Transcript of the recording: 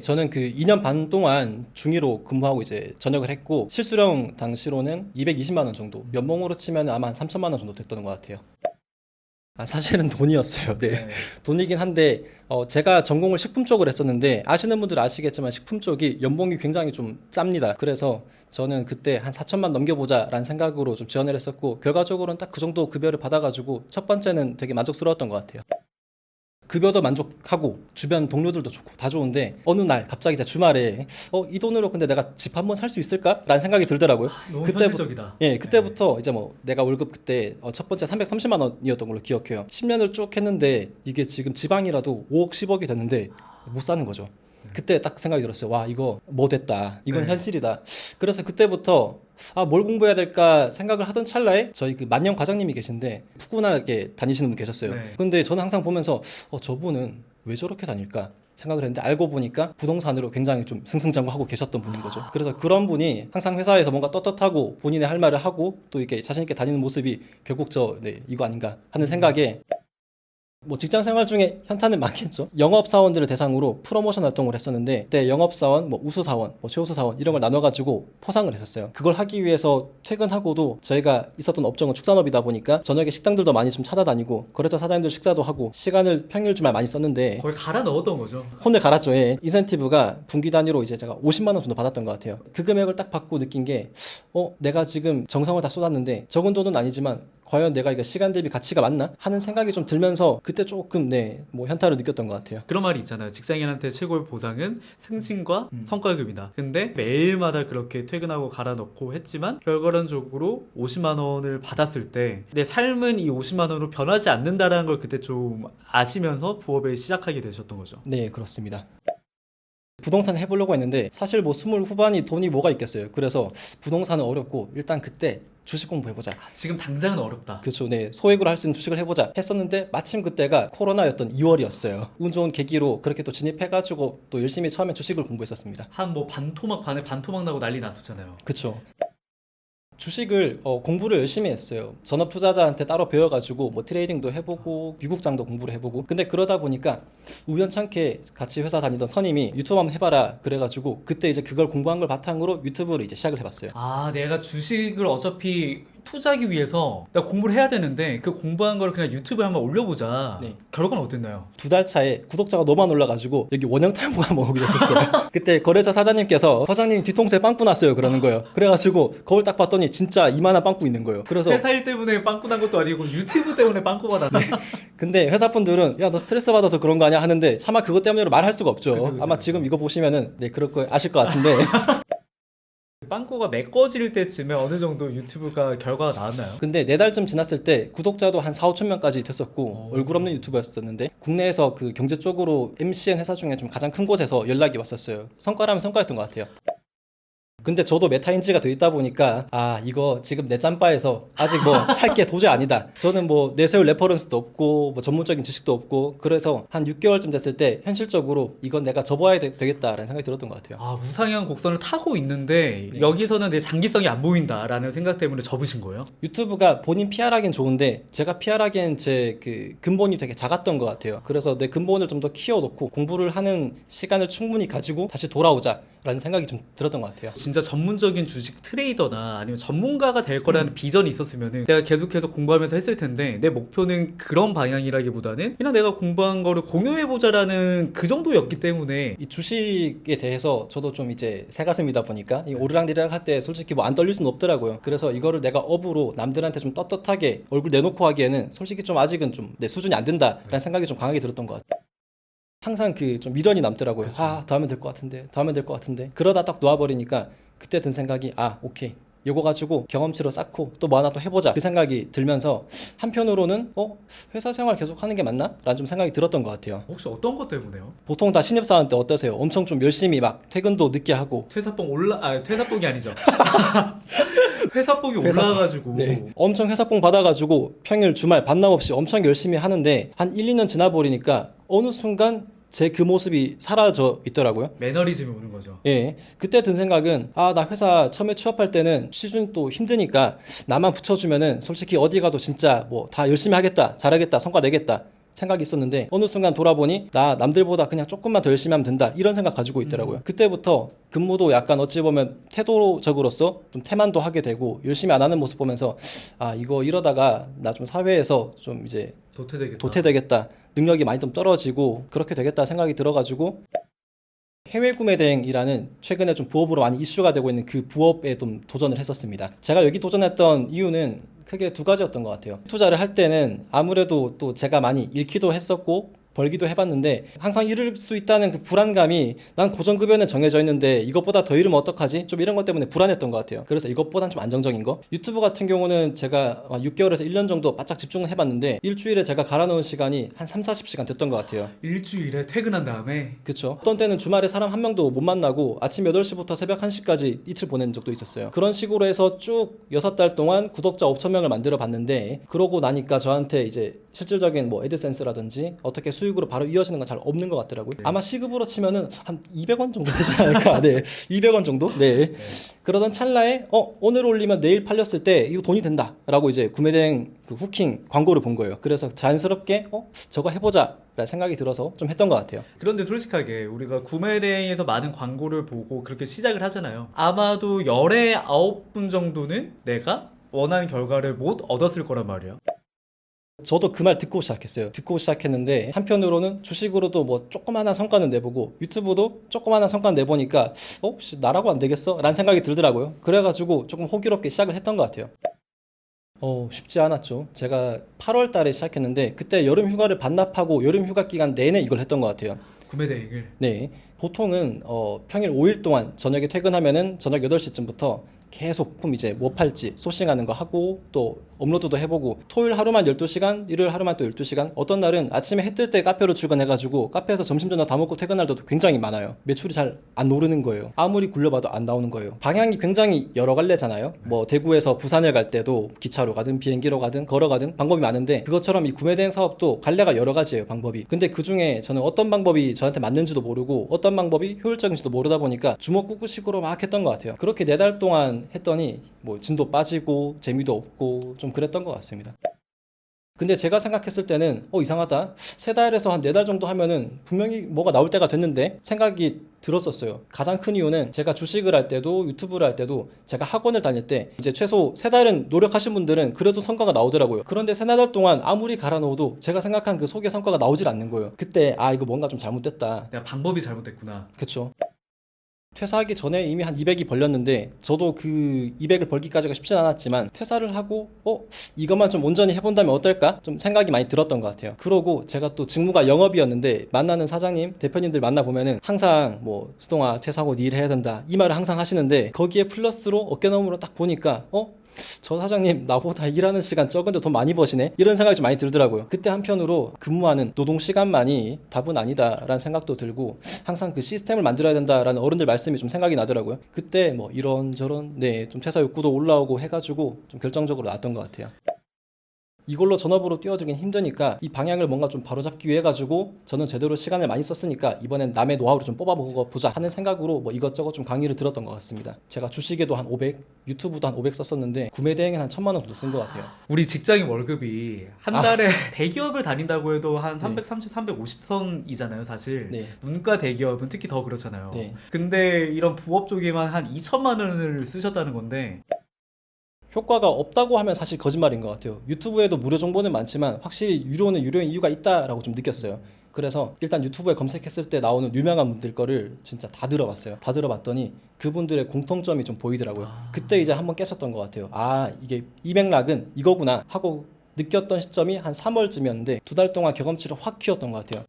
저는 그 2년 반 동안 중위로 근무하고 이제 전역을 했고 실수령 당시로는 220만 원 정도 연봉으로 치면 아마 한 3천만 원 정도 됐던 것 같아요. 아, 사실은 돈이었어요. 네. 돈이긴 한데 어, 제가 전공을 식품 쪽으로 했었는데 아시는 분들 아시겠지만 식품 쪽이 연봉이 굉장히 좀 짭니다. 그래서 저는 그때 한 4천만 넘겨보자라는 생각으로 좀 지원을 했었고 결과적으로는 딱 그 정도 급여를 받아가지고 첫 번째는 되게 만족스러웠던 것 같아요. 급여도 만족하고 주변 동료들도 좋고 다 좋은데 어느 날 갑자기 주말에 어 이 돈으로 근데 내가 집 한 번 살 수 있을까라는 생각이 들더라고요. 너무 그때부터- 현실적이다. 예, 그때부터 이제 뭐 내가 월급 그때 어, 첫 번째 330만 원이었던 걸로 기억해요. 10년을 쭉 했는데 이게 지금 지방이라도 5억 10억이 됐는데 못 사는 거죠. 그때 딱 생각이 들었어요. 와 이거 뭐 됐다. 이건 네. 현실이다. 그래서 그때부터 아 뭘 공부해야 될까 생각을 하던 찰나에 저희 그 만년 과장님이 계신데 푸근하게 다니시는 분 계셨어요. 네. 근데 저는 항상 보면서 어 저분은 왜 저렇게 다닐까? 생각을 했는데 알고 보니까 부동산으로 굉장히 좀 승승장구하고 계셨던 분인 거죠. 그래서 그런 분이 항상 회사에서 뭔가 떳떳하고 본인의 할 말을 하고 또 이렇게 자신 있게 다니는 모습이 결국 저 네, 이거 아닌가 하는 생각에 뭐 직장 생활 중에 현타는 많겠죠. 영업 사원들을 대상으로 프로모션 활동을 했었는데 그때 영업 사원, 뭐 우수 사원, 뭐 최우수 사원 이런 걸 나눠 가지고 포상을 했었어요. 그걸 하기 위해서 퇴근하고도 저희가 있었던 업종은 축산업이다 보니까 저녁에 식당들도 많이 좀 찾아다니고 거래처 사장님들 식사도 하고 시간을 평일 주말 많이 썼는데 거의 갈아 넣었던 거죠. 혼을 갈았죠. 예. 인센티브가 분기 단위로 이제 제가 50만 원 정도 받았던 것 같아요. 그 금액을 딱 받고 느낀 게, 어, 내가 지금 정성을 다 쏟았는데 적은 돈은 아니지만 과연 내가 이거 시간 대비 가치가 맞나 하는 생각이 좀 들면서 그때 조금 네, 뭐 현타를 느꼈던 것 같아요. 그런 말이 있잖아요. 직장인한테 최고의 보상은 승진과 음. 성과급이다. 근데 매일마다 그렇게 퇴근하고 갈아 넣고 했지만 결과론적으로 50만 원을 받았을 때 내 삶은 이 50만 원으로 변하지 않는다라는 걸 그때 좀 아시면서 부업을 시작하게 되셨던 거죠. 네, 그렇습니다. 부동산 해보려고 했는데 사실 뭐 스물 후반이 돈이 뭐가 있겠어요. 그래서 부동산은 어렵고 일단 그때 주식 공부해보자. 지금 당장은 어렵다. 그렇죠. 네. 소액으로 할 수 있는 주식을 해보자 했었는데 마침 그때가 코로나였던 2월이었어요. 운 좋은 계기로 그렇게 또 진입해가지고 또 열심히 처음에 주식을 공부했었습니다. 한 뭐 반토막 반에 반토막 나고 난리 났었잖아요. 그렇죠. 주식을 어, 공부를 열심히 했어요. 전업 투자자한테 따로 배워가지고 뭐 트레이딩도 해보고 미국장도 공부를 해보고. 근데 그러다 보니까 우연찮게 같이 회사 다니던 선임이 유튜브 한번 해봐라 그래가지고 그때 이제 그걸 공부한 걸 바탕으로 유튜브를 이제 시작을 해봤어요. 아, 내가 주식을 어차피 투자하기 위해서 내가 공부를 해야 되는데 그 공부한 걸 그냥 유튜브에 한번 올려보자. 네. 결과는 어땠나요? 두 달 차에 구독자가 너무 안 올라가지고 여기 원형 탈모가 오게 됐었어요. 그때 거래처 사장님께서 사장님 뒤통수에 빵꾸 났어요 그러는 거예요. 그래가지고 거울 딱 봤더니 진짜 이만한 빵꾸 있는 거예요. 그래서 회사 일 때문에 빵꾸 난 것도 아니고 유튜브 때문에 빵꾸가 났네. 근데 회사 분들은 야 너 스트레스 받아서 그런 거 아니야 하는데 차마 그것 때문에 말할 수가 없죠. 그죠, 그죠, 아마 그죠. 지금 이거 보시면은 네 그럴 거 아실 것 같은데 빵꾸가 메꿔질 때쯤에 어느 정도 유튜브가 결과가 나왔나요? 근데 네 달쯤 지났을 때 구독자도 한 4, 5천 명까지 됐었고 오. 얼굴 없는 유튜버였었는데 국내에서 그 경제 쪽으로 MCN 회사 중에 좀 가장 큰 곳에서 연락이 왔었어요. 성과라면 성과였던 것 같아요. 근데 저도 메타인지가 돼 있다 보니까 아 이거 지금 내 짬바에서 아직 뭐 할 게 도저히 아니다. 저는 뭐 내세울 레퍼런스도 없고 뭐 전문적인 지식도 없고 그래서 한 6개월쯤 됐을 때 현실적으로 이건 내가 접어야 되, 겠다라는 생각이 들었던 것 같아요. 아 우상향 곡선을 타고 있는데 네. 여기서는 내 장기성이 안 보인다라는 생각 때문에 접으신 거예요? 유튜브가 본인 PR하기엔 좋은데 제가 PR하기엔 제 그 근본이 되게 작았던 것 같아요. 그래서 내 근본을 좀 더 키워놓고 공부를 하는 시간을 충분히 가지고 다시 돌아오자라는 생각이 좀 들었던 것 같아요. 진짜 전문적인 주식 트레이더나 아니면 전문가가 될 음. 거라는 비전이 있었으면은 내가 계속해서 공부하면서 했을 텐데 내 목표는 그런 방향이라기보다는 그냥 내가 공부한 거를 공유해 보자라는 그 정도였기 때문에 이 주식에 대해서 저도 좀 이제 새 가슴이다 보니까 이 오르락내리락 할 때 솔직히 뭐 안 떨릴 수는 없더라고요. 그래서 이거를 내가 업으로 남들한테 좀 떳떳하게 얼굴 내놓고 하기에는 솔직히 좀 아직은 좀 내 수준이 안 된다라는 생각이 좀 강하게 들었던 것 같아요. 항상 그 좀 미련이 남더라고요. 그쵸. 아 다음에 될것 같은데, 다음에 될것 같은데. 그러다 딱 놓아버리니까 그때 든 생각이 아 오케이. 요거 가지고 경험치로 쌓고 또 뭐 하나 또 해보자 그 생각이 들면서 한편으로는 어 회사 생활 계속 하는 게 맞나? 라는 좀 생각이 들었던 것 같아요. 혹시 어떤 것 때문에요? 보통 다 신입사원 때 어떠세요? 엄청 좀 열심히 막 퇴근도 늦게 하고 퇴사봉 올라 아 퇴사봉이 아니죠. 회사봉이 회사- 올라가가지고 네. 엄청 회사봉 받아가지고 평일 주말 반납 없이 엄청 열심히 하는데 한 1, 2년 지나버리니까 어느 순간 제 그 모습이 사라져 있더라고요. 매너리즘이 오는 거죠. 예. 그때 든 생각은 아, 나 회사 처음에 취업할 때는 시즌 또 힘드니까 나만 붙여주면은 솔직히 어디 가도 진짜 뭐 다 열심히 하겠다, 잘하겠다, 성과 내겠다. 생각이 있었는데 어느 순간 돌아보니 나 남들보다 그냥 조금만 더 열심히 하면 된다 이런 생각 가지고 있더라고요. 그때부터 근무도 약간 어찌 보면 태도적으로서 좀 태만도 하게 되고 열심히 안 하는 모습 보면서 아 이거 이러다가 나 좀 사회에서 좀 이제 도태되겠다. 도태되겠다 능력이 많이 좀 떨어지고 그렇게 되겠다 생각이 들어가지고 해외 구매 대행이라는 최근에 좀 부업으로 많이 이슈가 되고 있는 그 부업에 좀 도전을 했었습니다. 제가 여기 도전했던 이유는 크게 두 가지였던 것 같아요. 투자를 할 때는 아무래도 또 제가 많이 잃기도 했었고 벌기도 해봤는데 항상 잃을 수 있다는 그 불안감이 난 고정급여는 정해져 있는데 이것보다 더 잃으면 어떡하지? 좀 이런 것 때문에 불안했던 것 같아요. 그래서 이것보단 좀 안정적인 거. 유튜브 같은 경우는 제가 6개월에서 1년 정도 바짝 집중을 해봤는데 일주일에 제가 갈아놓은 시간이 한 3, 40시간 됐던 것 같아요. 일주일에 퇴근한 다음에 그쵸. 어떤 때는 주말에 사람 한 명도 못 만나고 아침 8시부터 새벽 1시까지 이틀 보낸 적도 있었어요. 그런 식으로 해서 쭉 6달 동안 구독자 5천명을 만들어 봤는데 그러고 나니까 저한테 이제 실질적인 뭐 애드센스라든지 어떻게 수익으로 바로 이어지는 건 잘 없는 것 같더라고요. 아마 시급으로 치면은 한 200원 정도 되지 않을까. 네. 200원 정도? 네. 그러던 찰나에 어, 오늘 올리면 내일 팔렸을 때 이거 돈이 된다라고 이제 구매 대행 그 후킹 광고를 본 거예요. 그래서 자연스럽게 어, 저거 해보자. 라는 생각이 들어서 좀 했던 것 같아요. 그런데 솔직하게 우리가 구매 대행에서 많은 광고를 보고 그렇게 시작을 하잖아요. 아마도 열에 아홉 분 정도는 내가 원하는 결과를 못 얻었을 거란 말이야. 저도 그 말 듣고 시작했어요. 듣고 시작했는데 한편으로는 주식으로도 뭐 조그마한 성과는 내보고 유튜브도 조그마한 성과 내보니까 어? 혹시 나라고 안 되겠어? 라는 생각이 들더라고요. 그래가지고 조금 호기롭게 시작을 했던 것 같아요. 어, 쉽지 않았죠. 제가 8월 달에 시작했는데 그때 여름 휴가를 반납하고 여름 휴가 기간 내내 이걸 했던 것 같아요. 구매 대행을 네. 보통은 어, 평일 5일 동안 저녁에 퇴근하면은 저녁 8시쯤부터 계속 품 이제 뭐 팔지 소싱하는 거 하고 또 업로드도 해보고 토요일 하루만 12시간 일요일 하루만 또 12시간. 어떤 날은 아침에 해 뜰 때 카페로 출근해가지고 카페에서 점심 저녁 다 먹고 퇴근할 때도 굉장히 많아요. 매출이 잘 안 오르는 거예요. 아무리 굴려봐도 안 나오는 거예요. 방향이 굉장히 여러 갈래잖아요. 뭐 대구에서 부산을 갈 때도 기차로 가든 비행기로 가든 걸어가든 방법이 많은데 그것처럼 이 구매 대행 사업도 갈래가 여러 가지예요 방법이. 근데 그 중에 저는 어떤 방법이 저한테 맞는지도 모르고 어떤 방법이 효율적인지도 모르다 보니까 주먹구구식으로 막 했던 것 같아요. 그렇게 네 달 동안 했더니 뭐 진도 빠지고 재미도 없고 좀 그랬던 것 같습니다. 근데 제가 생각했을 때는 어 이상하다 세 달에서 한 네 달 정도 하면은 분명히 뭐가 나올 때가 됐는데 생각이 들었었어요 가장 큰 이유는 제가 주식을 할 때도 유튜브를 할 때도 제가 학원을 다닐 때 이제 최소 세 달은 노력하신 분들은 그래도 성과가 나오더라고요 그런데 세네 달 동안 아무리 갈아놓어도 제가 생각한 그 속의 성과가 나오질 않는 거예요 그때 아 이거 뭔가 좀 잘못됐다 내가 방법이 잘못됐구나. 그쵸. 퇴사하기 전에 이미 한 200이 벌렸는데 저도 그 200을 벌기까지가 쉽진 않았지만 퇴사를 하고 어 이것만 좀 온전히 해본다면 어떨까? 좀 생각이 많이 들었던 것 같아요. 그러고 제가 또 직무가 영업이었는데 만나는 사장님 대표님들 만나 보면은 항상 뭐 수동아 퇴사하고 네 일 해야 된다 이 말을 항상 하시는데 거기에 플러스로 어깨너머로 딱 보니까 어저 사장님 나보다 일하는 시간 적은데 돈 많이 버시네? 이런 생각이 좀 많이 들더라고요. 그때 한편으로 근무하는 노동 시간만이 답은 아니다라는 생각도 들고 항상 그 시스템을 만들어야 된다라는 어른들 말씀 이 좀 생각이 나더라고요. 그때 뭐 이런저런 네 좀 퇴사 욕구도 올라오고 해가지고 좀 결정적으로 나왔던 것 같아요 이걸로 전업으로 뛰어들긴 힘드니까 이 방향을 뭔가 좀 바로잡기 위해 가지고 저는 제대로 시간을 많이 썼으니까 이번엔 남의 노하우를 좀 뽑아보자 하는 생각으로 뭐 이것저것 좀 강의를 들었던 것 같습니다. 제가 주식에도 한 500, 유튜브도 한 500 썼었는데 구매 대행에 한 천만 원 정도 쓴 것 같아요. 우리 직장인 월급이 한 아. 달에 대기업을 다닌다고 해도 한 네. 330, 350선이잖아요, 사실. 네. 문과 대기업은 특히 더 그렇잖아요. 네. 근데 이런 부업 쪽에만 한 2천만 원을 쓰셨다는 건데 효과가 없다고 하면 사실 거짓말인 것 같아요. 유튜브에도 무료 정보는 많지만 확실히 유료는 유료인 이유가 있다라고 좀 느꼈어요. 그래서 일단 유튜브에 검색했을 때 나오는 유명한 분들 거를 진짜 다 들어봤어요. 다 들어봤더니 그분들의 공통점이 좀 보이더라고요. 그때 이제 한번 깨쳤던 것 같아요. 아 이게 이 맥락은 이거구나 하고 느꼈던 시점이 한 3월쯤이었는데 두 달 동안 경험치를 확 키웠던 것 같아요.